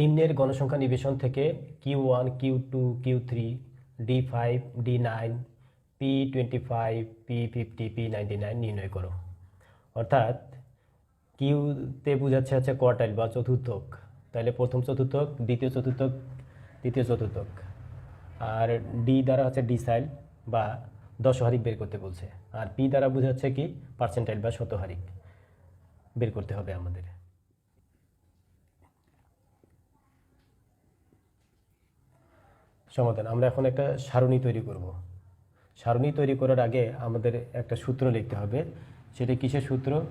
নিম্নের গণসংখ্যা নিবেশন থেকে Q one Q two Q three D five D nine P twenty five P fifty P ninety nine নির্ণয় করো। অর্থাৎ কিউতে বোঝাচ্ছে হচ্ছে কোয়ার্টাইল বা চতুর্থক। তাহলে প্রথম চতুর্থক, দ্বিতীয় চতুর্থক, তৃতীয় চতুর্থক। আর ডি দ্বারা হচ্ছে ডিসাইল বা দশহারিক বের করতে বলছে। আর পি দ্বারা বোঝাচ্ছে কি? পার্সেন্টাইল বা শতহারিক বের করতে হবে আমাদের। সমাধান। আমরা এখন একটা সারণী তৈরি করব। সারণী তৈরি করার আগে আমাদের একটা সূত্র লিখতে হবে। সেটা কিসের সূত্র?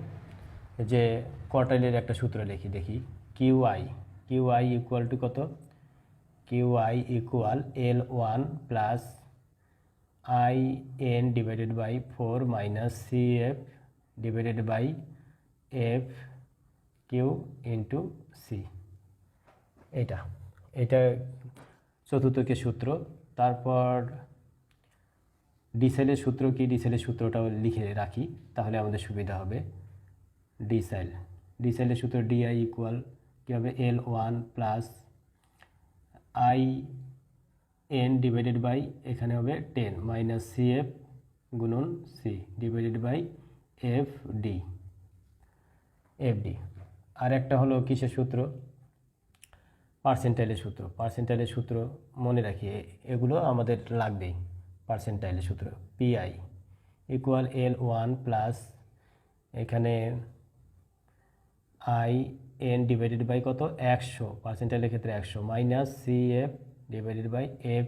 যে কোয়ার্টাইলের একটা সূত্র লিখি, দেখি। Q I. Q I equal to কত? Q I equal L one plus I N divided by four minus C F divided by F Q into C এটা। এটা চতুর্থকের সূত্র, তারপর ডিসেলের সূত্র কি? ডিসেলের সূত্রটাও লিখে রাখি, তাহলে আমাদের সুবিধা হবে। ডিসেল ডিসেলের সূত্র ডিআই ইকুয়াল কী হবে? L one plus I N divided by এখানে হবে টেন মাইনাস সি এফ গুণন C divided by F D F D আর একটা হলো কিসের সূত্র? পার্সেন্টাইলের সূত্র। পার্সেন্টাইলের সূত্র মনে রাখি এগুলো আমাদের লাগবেই, পার্সেন্টাইলের সূত্র PI equal L one plus এখানে আই এন ডিভাইডেড বাই কত? একশো। পার্সেন্টাইলের ক্ষেত্রে একশো। Minus C F divided by F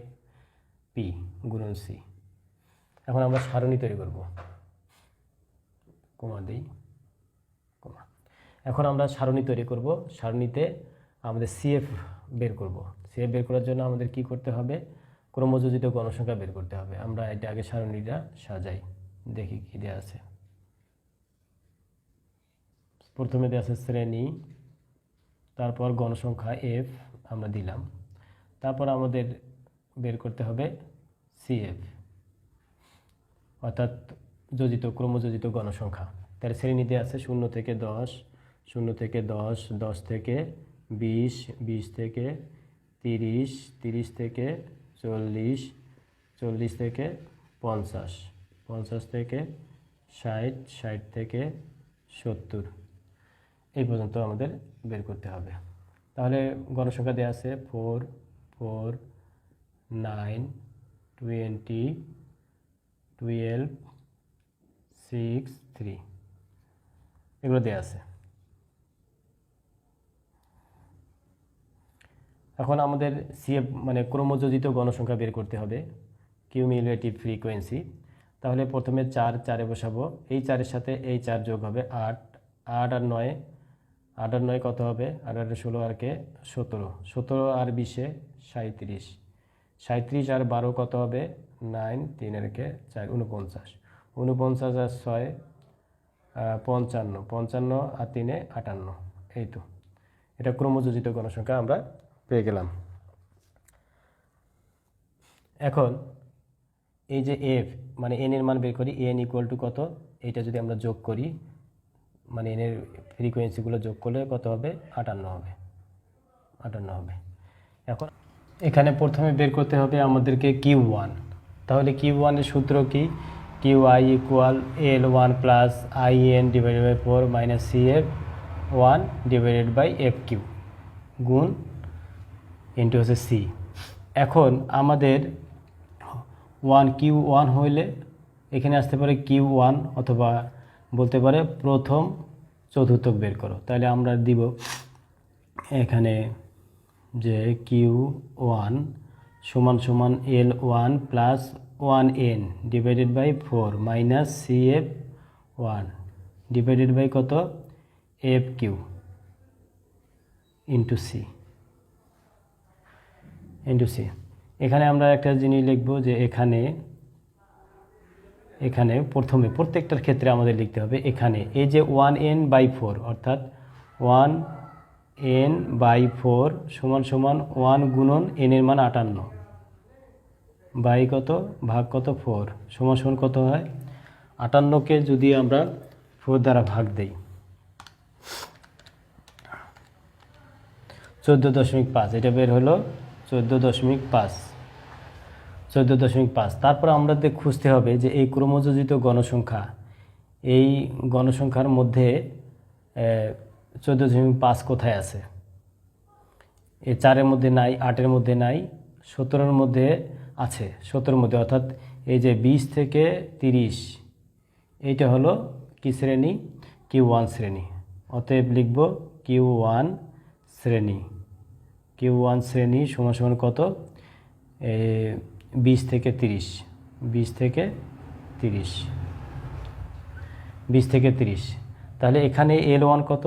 P গুণন সি এখন আমরা সারণী তৈরি করব। কমা দিই। কমা। এখন আমরা সারণী তৈরি করব। সারণীতে আমাদের সিএফ বের করব। সিএফ বের করার জন্য আমাদের কি করতে হবে? ক্রমযোজিত গণসংখ্যা বের করতে হবে। আমরা এটা আগে সারণীটা সাজাই। দেখি কি দেওয়া আছে। প্রথমে দেওয়া আছে শ্রেণি, তারপর গণসংখ্যা এফ আমরা দিলাম। তারপর আমাদের বের করতে হবে সিএফ অর্থাৎ যোজিত, ক্রমযোজিত গণসংখ্যা। তার শ্রেণীতে আছে শূন্য থেকে দশ, শূন্য থেকে দশ দশ থেকে বিশ বিশ থেকে তিরিশ তিরিশ থেকে চল্লিশ চল্লিশ থেকে পঞ্চাশ পঞ্চাশ থেকে ষাট ষাট থেকে সত্তর। এই পর্যন্ত আমাদের বের করতে হবে। তাহলে গণসংখ্যা দেওয়া আছে four four, nine, twenty, twelve, six, three. এগুলো দেওয়া আছে। এখন আমাদের সিএফ মানে ক্রমযোজিত গণসংখ্যা বের করতে হবে কিউমিউলেটিভ ফ্রিকোয়েন্সি তাহলে প্রথমে চার, চারে বসাবো। এই চারের সাথে এই চার যোগ হবে আট। আট আর নয়, আট আর নয় কত হবে? আট আর ষোলো আর কে? সতেরো। সতেরো আর বিশে সাঁত্রিশ সাঁত্রিশ আর বারো কত হবে? নাইন, তিন আর কে? চার উনপঞ্চাশ উনপঞ্চাশ আর ছয় পঞ্চান্ন। পঞ্চান্ন আর তিনে আটান্ন। এই তো। এটা ক্রমযোজিত গণসংখ্যা আমরা পেয়ে গেলাম। এখন এই যে এফ মানে এন এর মান বের করি এন ইকুয়াল টু কত? এটা যদি আমরা যোগ করি মানে এন এর ফ্রিকোয়েন্সিগুলো যোগ করলে কত হবে? আটান্ন হবে। আটান্ন হবে। এখন এখানে প্রথমে বের করতে হবে আমাদেরকে কিউ ওয়ান তাহলে কিউ ওয়ানের সূত্র কি? Q I equal L one plus I N divided by four minus C F one divided by F Q গুণ ইন্টু হচ্ছে সি এখন আমাদের ওয়ান কিউ ওয়ান হইলে এখানে আসতে পারে কিউ ওয়ান অথবা বলতে পারে প্রথম চতুর্থক বের করো। তাহলে আমরা দিব এখানে যে কিউ ওয়ান সমান সমান L one plus one N divided by four minus C F one divided by কত? F Q into C into C এখানে আমরা একটা জিনিস লিখব যে এখানে এখানে প্রথমে প্রত্যেকটার ক্ষেত্রে আমাদের লিখতে হবে এখানে। এই যে ওয়ান এন বাই ফোর অর্থাৎ ওয়ান এন বাই ফোর সমান সমান ওয়ান গুণন এন এর মান আটান্ন। বাই কত? ভাগ কত? ফোর সমান সমান কত হয়? আটান্নকে যদি আমরা ফোর দ্বারা ভাগ দেই। চোদ্দ দশমিক পাঁচ, এটা বের হলো চোদ্দ দশমিক পাঁচ। চোদ্দ দশমিক পাঁচ। তারপর আমাদের খুঁজতে হবে যে এই ক্রমযোজিত গণসংখ্যা, এই গণসংখ্যার মধ্যে চোদ্দ দশমিক পাঁচ কোথায় আছে? এই চারের মধ্যে নাই, আটের মধ্যে নাই, সতেরোর মধ্যে আছে, সতেরোর মধ্যে। অর্থাৎ এই যে বিশ থেকে তিরিশ, এইটা হলো কি শ্রেণি? কিউ ওয়ান শ্রেণি। অতএব লিখব কিউ ওয়ান শ্রেণি। কিউ ওয়ান শ্রেণি সমান সমান কত? বিশ থেকে তিরিশ। বিশ থেকে তিরিশ। বিশ থেকে তিরিশ। তাহলে এখানে এল ওয়ান কত?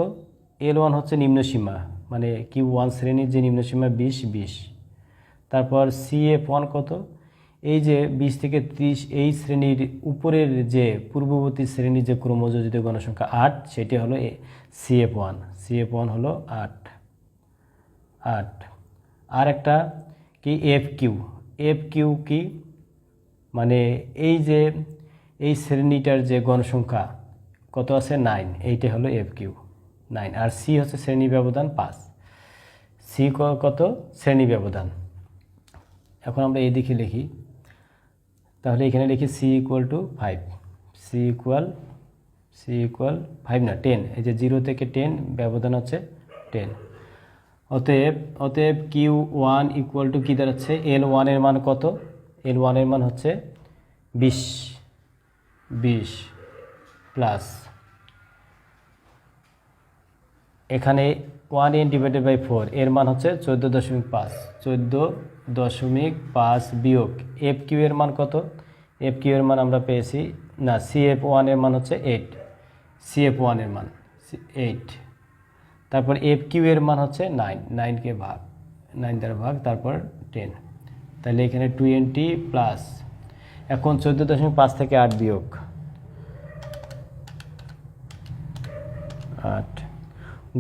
এল ওয়ান হচ্ছে নিম্নসীমা মানে কিউ ওয়ান শ্রেণির যে নিম্নসীমা বিশ বিশ। তারপর সি এফ ওয়ান কত? এই যে বিশ থেকে ত্রিশ, এই শ্রেণির উপরের যে পূর্ববর্তী শ্রেণির যে ক্রমযোজিত গণসংখ্যা আট, সেটি হলো C F one. C F one হলো আট। আট। আর একটা কি এফ কিউ এফ কিউ কি? মানে এই যে, এই শ্রেণীটার যে গণসংখ্যা কত আছে? নাইন। এইটা হলো এফ কিউ নাইন। আর সি হচ্ছে শ্রেণি ব্যবধান পাঁচ। সি কত? শ্রেণি ব্যবধান। এখন আমরা এই লিখি। তাহলে এখানে লিখি C equal to five C equal C equal five না টেন এই যে জিরো থেকে টেন ব্যবধান হচ্ছে টেন অতএব অতএব কিউ ওয়ান ইকুয়াল টু কী দাঁড়াচ্ছে? এল ওয়ানের মান কত? এল ওয়ানের মান হচ্ছে বিশ। বিশ প্লাস এখানে one N divided by four এর মান হচ্ছে চোদ্দ দশমিক পাঁচ। চোদ্দ দশমিক পাঁচ বিয়োগ এফ কিউ এর মান কত? এফ কিউ এর মান আমরা পেয়েছি, না সি এফ ওয়ানের মান হচ্ছে এইট সি এফ ওয়ানের মান এইট তারপর এফ কিউ এর মান হচ্ছে নাইন নাইনকে ভাগ নাইন দ্বারা ভাগ, তারপর টেন তাহলে এখানে টোয়েন্টি প্লাস এখন চোদ্দ দশমিক পাঁচ থেকে আট বিয়োগ আট।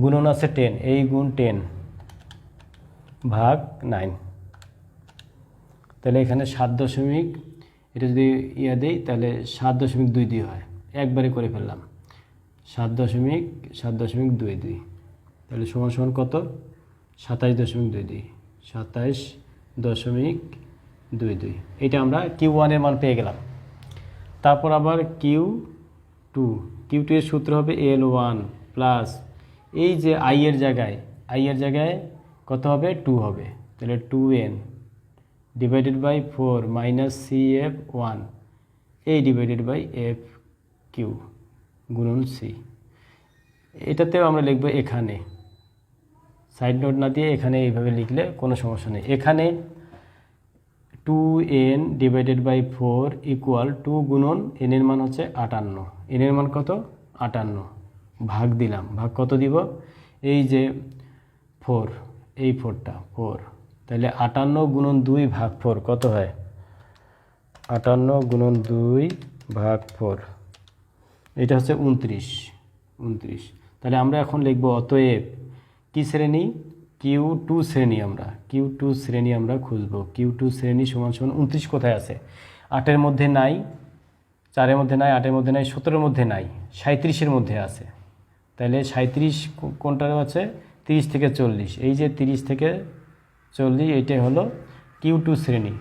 গুণন আছে টেন এই গুণ টেন ভাগ নাইন তাহলে এখানে সাত দশমিক, এটা যদি ইয়া দিই, তাহলে সাত দশমিক দুই দুই হয়। একবারে করে ফেললাম। সাত দশমিক সাত দশমিক দুই দুই। তাহলে সমান সমান কত? সাতাইশ দশমিক দুই দুই। সাতাইশ দশমিক দুই দুই। এটা আমরা কিউ ওয়ানের মান পেয়ে গেলাম। তারপর আবার কিউ টু কিউ টু এর সূত্র হবে এল ওয়ান প্লাস এই যে আই এর জায়গায় আই এর জায়গায় কত হবে? টু হবে। তাহলে two N divided by four minus C F one এই ডিভাইডেড বাই এফ কিউ গুণন সি এটাতেও আমরা লিখব এখানে। সাইড নোট না দিয়ে এখানে এইভাবে লিখলে কোনো সমস্যা নেই। এখানে two N divided by four equal two গুণন এনের মান হচ্ছে আটান্ন। এনের মান কত? আটান্ন। ভাগ দিলাম। ভাগ কত দিব? এই যে ফোর এই ফোরটা ফোর তাহলে আটান্ন গুণন দুই ভাগ ফোর কত হয়? আটান্ন গুণন দুই ভাগ ফোর এটা হচ্ছে উনত্রিশ উনত্রিশ তাহলে আমরা এখন লিখব অতএব কি শ্রেণি? কিউ টু শ্রেণি আমরা। কিউ টু শ্রেণি আমরা খুঁজব। কিউ টু শ্রেণি সমান সমান উনত্রিশ কোথায় আছে? আটের মধ্যে নাই, চারের মধ্যে নাই, আটের মধ্যে নাই, সতেরোর মধ্যে নাই সাঁত্রিশের মধ্যে আছে। তাহলে সাঁত্রিশ কোনটার আছে? তিরিশ থেকে চল্লিশ। এই যে তিরিশ থেকে চল্লিশ, এইটাই হলো কিউ টু শ্রেণি।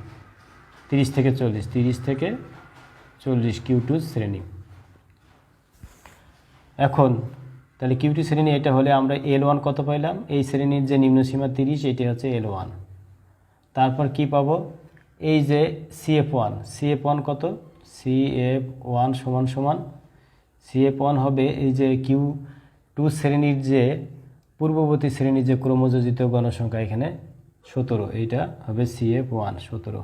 তিরিশ থেকে চল্লিশ, তিরিশ থেকে চল্লিশ কিউ টু শ্রেণি। এখন তাহলে কিউ টু শ্রেণি এটা হলে আমরা এল ওয়ান কত পাইলাম? এই শ্রেণির যে নিম্নসীমা তিরিশ, এটি হচ্ছে এল ওয়ান তারপর কি পাবো? এই যে সিএফ ওয়ান সিএফ ওয়ান কত? সিএফ ওয়ান সমান সমান। সিএফ ওয়ান হবে এই যে কিউ টু শ্রেণির যে পূর্ববর্তী শ্রেণির যে ক্রমযোজিত গণসংখ্যা এখানে সতেরো, এইটা হবে সিএফ ওয়ান সতেরো।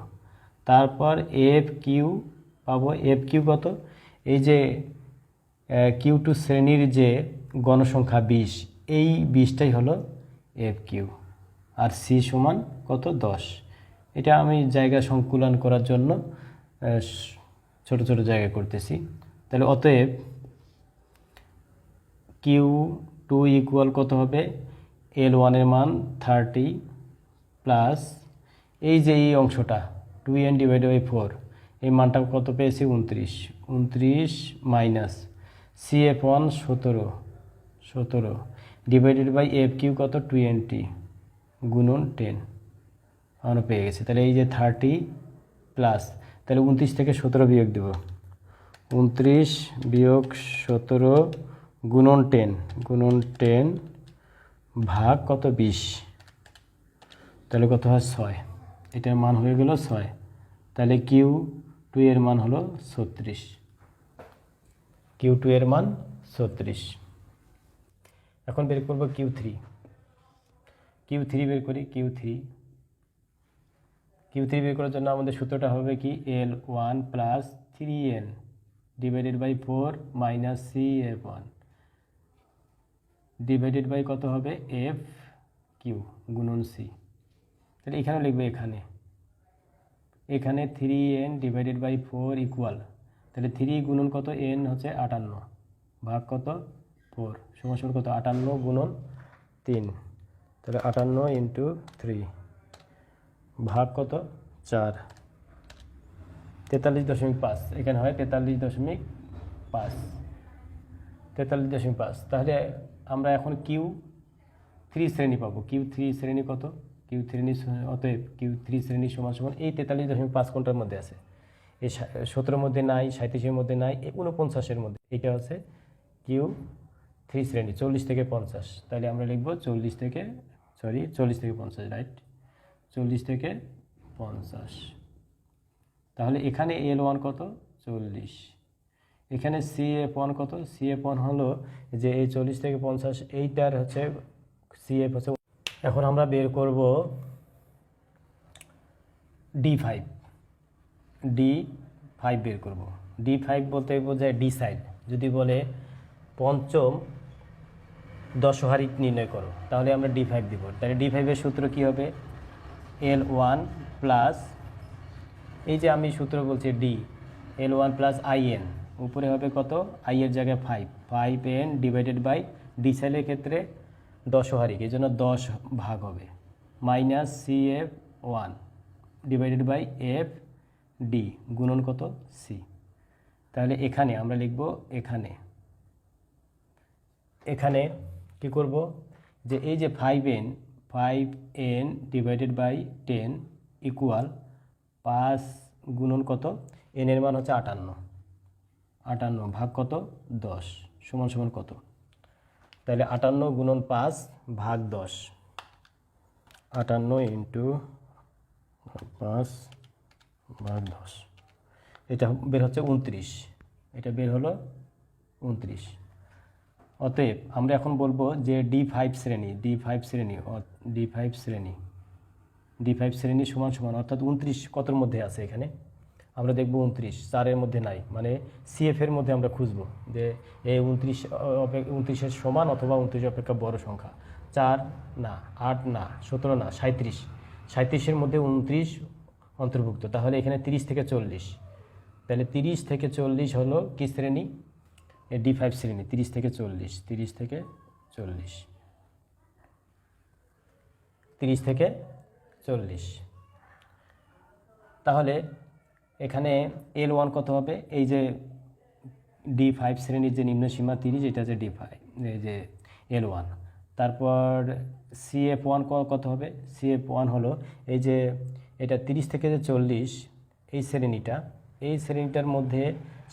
তারপর এফ কিউ পাবো এফ কিউ কত? এই যে কিউ টু শ্রেণির যে গণসংখ্যা বিশ, এই বিশটাই হলো এফ কিউ। আর সি সমান কত? দশ। এটা আমি জায়গা সংকুলন করার জন্য ছোট ছোট জায়গা করতেছি। তাহলে অতএব কিউ টু ইকুয়াল কত হবে? এল ওয়ানের মান থার্টি প্লাস এই যে এই অংশটা two N divide by four এই মানটা কত পেয়েছি? উনত্রিশ। উনত্রিশ মাইনাস সি এফ ওয়ান সতেরো। সতেরো। ডিভাইডেড বাই এফ কিউ কত? টোয়েন্টি গুণন টেন আমরা পেয়ে গেছি। তাহলে এই যে থার্টি প্লাস তাহলে উনত্রিশ থেকে সতেরো বিয়োগ দেব। উনত্রিশ বিয়োগ সতেরো গুণন টেন গুণন টেন ভাগ কত? বিশ। তাহলে কত হয়? ছয়। এটার মান হয়ে গেল ছয়। তাহলে কিউ টু এর মান হলো ছত্রিশ। কিউ টু এর মান ছত্রিশ। এখন বের করব কিউ থ্রি কিউ থ্রি বের করি কিউ থ্রি কিউ থ্রি বের করার জন্য আমাদের সূত্রটা হবে কি? L one plus three N divided by four minus C F one divided by কত হবে? এফ কিউ গুণন সি তাহলে এখানেও লিখবে এখানে। এখানে three N divided by four equal তাহলে থ্রি গুণন কত? এন হচ্ছে আটান্ন। ভাগ কত? ফোর সমান সমান কত? আটান্ন গুণন তিন। তাহলে আটান্ন ইন্টু থ্রি ভাগ কত? চার। তেতাল্লিশ দশমিক পাঁচ। এখানে হয় তেতাল্লিশ দশমিক পাঁচ। তেতাল্লিশ দশমিক পাঁচ। তাহলে আমরা এখন কিউ থ্রি শ্রেণি পাবো। কিউ থ্রি শ্রেণি কত? কিউ শ্রেণি স- অতএব কিউ থ্রি শ্রেণি সমান সমান এই তেতাল্লিশ দশমিক পাঁচ কোনটার মধ্যে আছে? এই সতেরোর মধ্যে নাই সাঁত্রিশের মধ্যে নাই উনপঞ্চাশের মধ্যে। এটা হচ্ছে কিউ থ্রি শ্রেণি, চল্লিশ থেকে পঞ্চাশ। তাহলে আমরা লিখব চল্লিশ থেকে সরি চল্লিশ থেকে পঞ্চাশ রাইট চল্লিশ থেকে পঞ্চাশ। তাহলে এখানে এল ওয়ান কত? চল্লিশ। এখানে সি এফ ওয়ান কত? সি এফ ওয়ান হলো যে এই চল্লিশ থেকে পঞ্চাশ, এইটার হচ্ছে সি এফ হচ্ছে এখন আমরা বের করব ডি ফাইভ। ডি ফাইভ বের করব। ডি ফাইভ বলতে বোঝায় ডি সাইড। যদি বলে পঞ্চম দশহারিক নির্ণয় করো। তাহলে আমরা ডি ফাইভ দিব। তাহলে ডি ফাইভের সূত্র কী হবে? এল ওয়ান প্লাস এই যে আমি সূত্র বলছি D L one plus I N উপরে হবে কত? আই এর জায়গায় five five N divided by D সাইলের ক্ষেত্রে দশহারিক এই জন্য দশ ভাগ হবে। Minus C F one divided by F D গুণন কত? সি তাহলে এখানে আমরা লিখব এখানে। এখানে কি করব? যে এই যে five N five N divided by ten equal পাঁচ গুণন কত? এন এর মান হচ্ছে আটান্ন। আটান্ন ভাগ কত? দশ। সমান সমান কত? তাহলে আটান্ন গুণন পাঁচ ভাগ দশ। আটান্ন ইন্টু পাঁচ ভাগ দশ। এটা বের হচ্ছে উনত্রিশ। এটা বের হলো উনত্রিশ। অতএব আমরা এখন বলব যে ডি ফাইভ শ্রেণি ডি ফাইভ শ্রেণি ডি ফাইভ শ্রেণি ডি ফাইভ শ্রেণি সমান সমান, অর্থাৎ উনত্রিশ কতর মধ্যে আছে এখানে? আমরা দেখব উনত্রিশ চারের মধ্যে নাই মানে সিএফ এর মধ্যে আমরা খুঁজবো যে এই উনত্রিশ অপেক্ষা উনত্রিশের সমান অথবা উনত্রিশ অপেক্ষা বড় সংখ্যা। চার না, আট না, সতেরো না সাঁত্রিশ সাঁত্রিশের মধ্যে উনত্রিশ অন্তর্ভুক্ত, তাহলে এখানে তিরিশ থেকে চল্লিশ। তাহলে তিরিশ থেকে চল্লিশ হলো কি শ্রেণি? ডি ফাইভ শ্রেণি, তিরিশ থেকে চল্লিশ, তিরিশ থেকে চল্লিশ। তিরিশ থেকে চল্লিশ। তাহলে এখানে এল ওয়ান কত হবে? এই যে ডি ফাইভ শ্রেণির যে নিম্ন সীমা তিরিশ, এটা হচ্ছে ডি ফাইভ এই যে এল ওয়ান তারপর সিএফ ওয়ান কত হবে? সিএফ ওয়ান হলো এই যে এটা তিরিশ থেকে যে চল্লিশ, এই শ্রেণীটা, এই শ্রেণীটার মধ্যে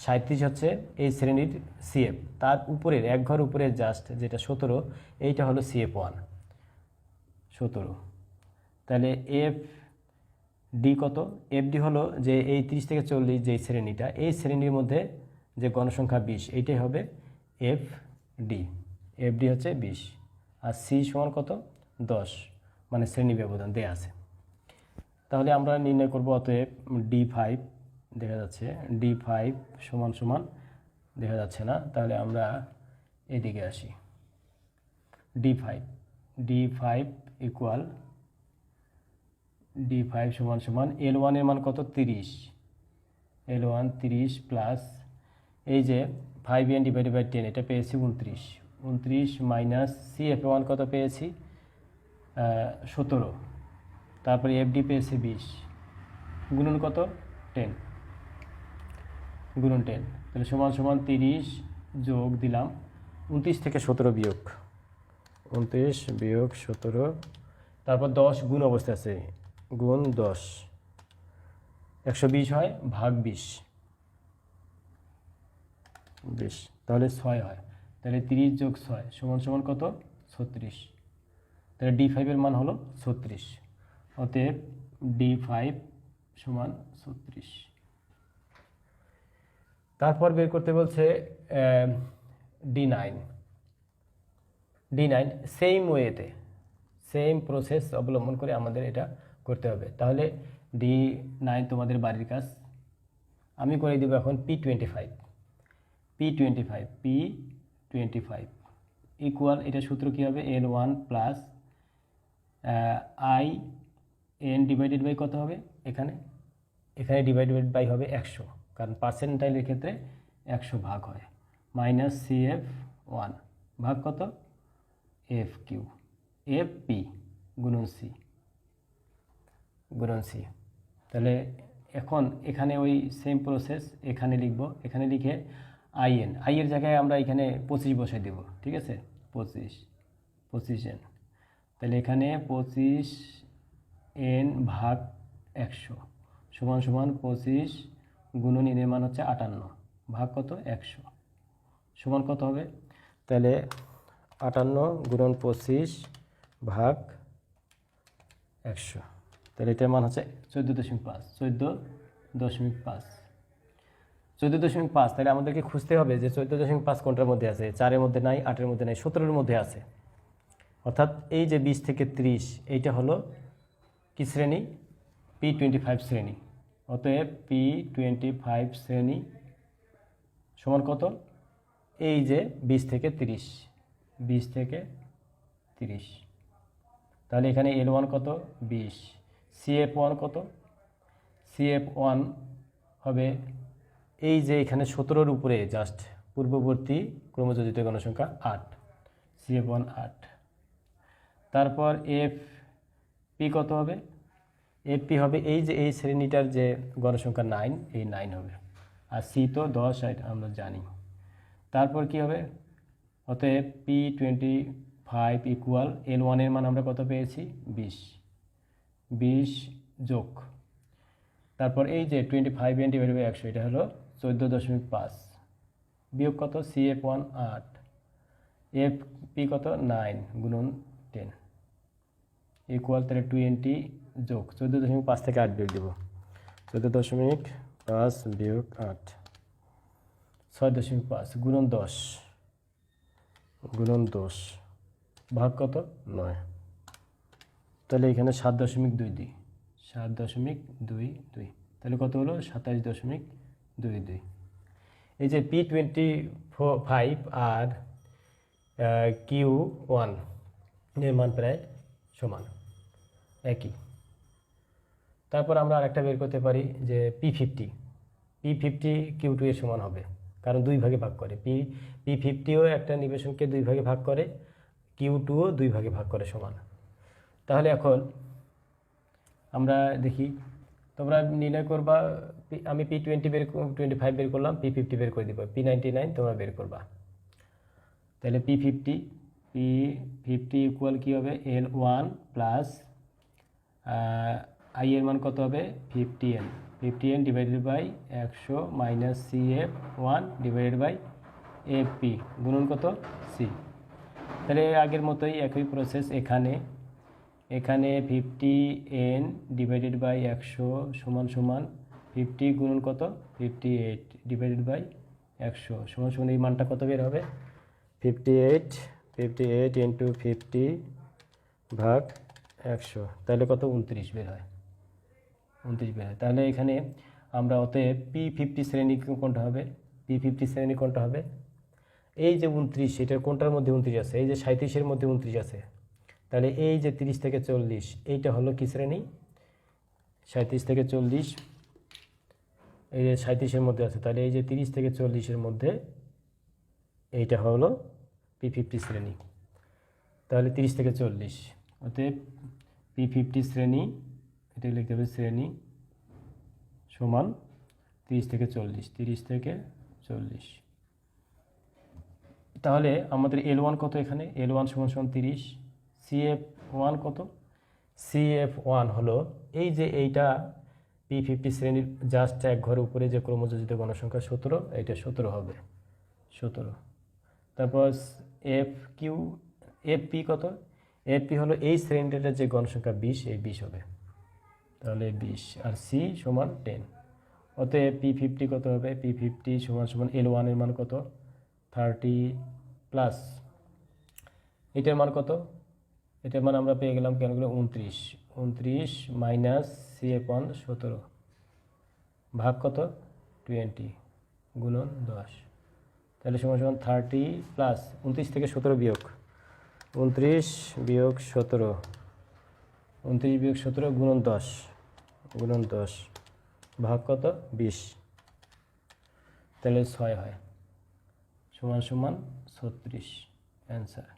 সাঁত্রিশ হচ্ছে এই শ্রেণির সিএফ তার উপরের, এক ঘর উপরের জাস্ট যেটা সতেরো, এইটা হলো সিএফ ওয়ান সতেরো। তাহলে এফ ডি কত? এফ ডি হলো যে এই তিরিশ থেকে চল্লিশ যে শ্রেণীটা, এই শ্রেণির মধ্যে যে গণসংখ্যা বিশ, এইটাই হবে এফ ডি এফ ডি হচ্ছে বিশ। আর সি সমান কত? দশ। মানে শ্রেণি ব্যবধান দেয়া আছে। তাহলে আমরা নির্ণয় করব অতএব ডি ফাইভ দেখা যাচ্ছে ডি ফাইভ সমান সমান দেখা যাচ্ছে না। তাহলে আমরা এদিকে আসি। D five D five equal D five সমান সমান এল ওয়ানের মান কত? তিরিশ। এল ওয়ান তিরিশ প্লাস এই যে five N divided by ten এটা পেয়েছি উনত্রিশ। উনত্রিশ মাইনাস সি এফ ওয়ান কত পেয়েছি? সতেরো। তারপরে এফ ডি পেয়েছি বিশ। গুণন কত? টেন গুণন টেন। তাহলে সমান সমান তিরিশ যোগ দিলাম, উনত্রিশ থেকে সতেরো বিয়োগ। উনত্রিশ বিয়োগ সতেরো, তারপর দশ গুণ অবস্থা আছে, গুণ দশ। একশো বিশ হয়, ভাগ বিশ। বিশ, তাহলে ছয় হয়। তাহলে তিরিশ যোগ ছয়, সমান সমান কত? ছত্রিশ। তাহলে ডি ফাইভের মান হলো ছত্রিশ। অতএব ডি ফাইভ সমান ছত্রিশ। তারপর বের করতে বলছে D nine D nine same ওয়েতে সেম প্রসেস অবলম্বন করে আমাদের এটা করতে হবে। তাহলে ডি নাইন তোমাদের বাড়ির কাজ। আমি করে দেবো এখন P twenty five P twenty five P twenty five equal এটা সূত্র কী হবে? L one plus I N divided by কত হবে? এখানে এখানে ডিভাইডেড বাই হবে একশো। কারণ পার্সেন্টাইলের ক্ষেত্রে একশো ভাগ হয়। মাইনাস সি এফ ওয়ান ভাগ কত? এফ কিউ এফ পি গুণন সি গুণন সি তাহলে এখন এখানে ওই সেম প্রসেস এখানে লিখব। এখানে লিখে আই এন আই এর জায়গায় আমরা এখানে পঁচিশ বসাই দেব, ঠিক আছে? পঁচিশ। পঁচিশ এন তাহলে এখানে পঁচিশ এন ভাগ একশো। সমান সমান পঁচিশ গুণন এনের মান হচ্ছে আটান্ন। ভাগ কত? একশো। সমান কত হবে? তাহলে আটান্ন গুণন পঁচিশ ভাগ একশো। তাহলে এটার মান হচ্ছে চোদ্দ দশমিক পাঁচ। চোদ্দ দশমিক পাঁচ। চোদ্দ দশমিক পাঁচ তাহলে আমাদেরকে খুঁজতে হবে যে চোদ্দ দশমিক পাঁচ কোনটার মধ্যে আছে? চারের মধ্যে নাই আটের মধ্যে নাই সতেরোর মধ্যে আছে। অর্থাৎ এই যে বিশ থেকে ত্রিশ এইটা হলো কি শ্রেণি? পি টোয়েন্টি ফাইভ শ্রেণি। অতএব পি টোয়েন্টি ফাইভ শ্রেণি সমান কত? এই যে বিশ থেকে তিরিশ। বিশ থেকে তিরিশ। তাহলে এখানে এল ওয়ান কত? বিশ। সিএফ ওয়ান কত? সিএফ ওয়ান হবে এই যে এখানে সতেরোর উপরে জাস্ট পূর্ববর্তী ক্রমযোজিত গণসংখ্যা আট। সিএফ ওয়ান আট। তারপর এফ পি কত হবে? এফ পি হবে এই যে এই শ্রেণীটার যে গণসংখ্যা নাইন এই নাইন হবে। আর সি তো দশ আমরা জানি। তারপর কি হবে? অতএব P twenty five equal L ওয়ানের মান আমরা কত পেয়েছি? বিশ। বিশ যোগ। তারপর এই যে twenty five N divide by একশো, এটা হলো চোদ্দ দশমিক পাঁচ। বিয়োগ কত? সি এফ ওয়ান আট। এফ পি কত? নাইন গুণন টেন ইকুয়াল তাহলে টোয়েন্টি যোগ। চোদ্দ দশমিক পাঁচ থেকে আট বিয়োগ দেবো। চোদ্দ দশমিক পাঁচ বিয়োগ আট। ছয় দশমিক পাঁচ গুণন দশ। গুণন দশ। ভাগ কত? নয়। তাহলে এখানে সাত দশমিক দুই দুই। সাত দশমিক দুই দুই। তাহলে কত হলো? সাতাশ দশমিক দুই দুই। এই যে পি টোয়েন্টি ফাইভ আর কিউ ওয়ান, এর মান প্রায় সমান। একই। তারপর আমরা আরেকটা বের করতে পারি যে P fifty P fifty Q two এর সমান হবে, কারণ দুই ভাগে ভাগ করে। পি পি ফিফটিও একটা নিবেশনকে দুই ভাগে ভাগ করে কিউ টুও দুই ভাগে ভাগ করে সমান। তাহলে এখন আমরা দেখি, তোমরা নির্ণয় করবা আমি পি টোয়েন্টি বের টোয়েন্টি ফাইভ বের করলাম পি ফিফটি বের করে দিব। পি নাইনটি নাইন তোমরা বের করবা। তাহলে P fifty P fifty equal কী হবে? এল ওয়ান প্লাস আই এর মান কত হবে? Fifty N fifty N divided by একশো minus C F one divided by F P গুণন কত? সি তাহলে আগের মতোই একই প্রসেস এখানে। এখানে ফিফটি এন ডিভাইডেড বাই একশো সমান সমান ফিফটি গুণন কত? ফিফটি এইট ডিভাইডেড বাই একশো সমান সমান। এই মানটা কত বের হবে? Fifty eight fifty eight into fifty ভাগ একশো। তাহলে কত? উনত্রিশ বের হয়। উনত্রিশ বের তাহলে এখানে আমরা অতএব পি ফিফটি শ্রেণি কোনটা হবে? পি ফিফটি শ্রেণি কোনটা হবে? এই যে উনত্রিশ, এটার কোনটার মধ্যে উনত্রিশ আছে? এই যে সাঁত্রিশের মধ্যে উনত্রিশ আছে। তাহলে এই যে তিরিশ থেকে চল্লিশ, এইটা হলো কি শ্রেণি? সাঁত্রিশ থেকে চল্লিশ, এই যে সাঁত্রিশের মধ্যে আছে। তাহলে এই যে তিরিশ থেকে চল্লিশের মধ্যে এইটা হলো পি ফিফটি শ্রেণি। তাহলে তিরিশ থেকে চল্লিশ, অতএব পি ফিফটি শ্রেণি এটা লিখতে হবে শ্রেণি সমান তিরিশ থেকে চল্লিশ, তিরিশ থেকে চল্লিশ। তাহলে আমাদের এল ওয়ান কত এখানে? এল ওয়ান সমান সমান তিরিশ। সিএফ ওয়ান কত? সি এফ ওয়ান হলো এই যে এইটা পি ফিফটি শ্রেণির জাস্ট এক ঘর উপরে যে ক্রমযোজিত গণসংখ্যা সতেরো এটা সতেরো হবে। সতেরো। তারপর এফ কিউ এফ পি কত? এফ পি হলো এই শ্রেণীটার যে গণসংখ্যা বিশ, এই বিশ হবে। তাহলে বিশ আর সি সমান টেন। অতএব পি ফিফটি কত হবে? পি ফিফটি সমান সমান এল ওয়ানের মান কত? Thirty plus. এটার মান কত? এটার মান আমরা পেয়ে গেলাম কেন গেলো উনত্রিশ। উনত্রিশ মাইনাস সি ওয়ান সতেরো। ভাগ কত? টোয়েন্টি গুণন দশ। তাহলে সমান সমান থার্টি প্লাস। উনত্রিশ থেকে সতেরো বিয়োগ। উনত্রিশ বিয়োগ সতেরো। উনত্রিশ বিয়োগ সতেরো, গুণন দশ। গুণন দশ ভাগ কত? বিশ। তাহলে ছয় হয়। সমান সমান ছত্রিশ। অ্যান্সার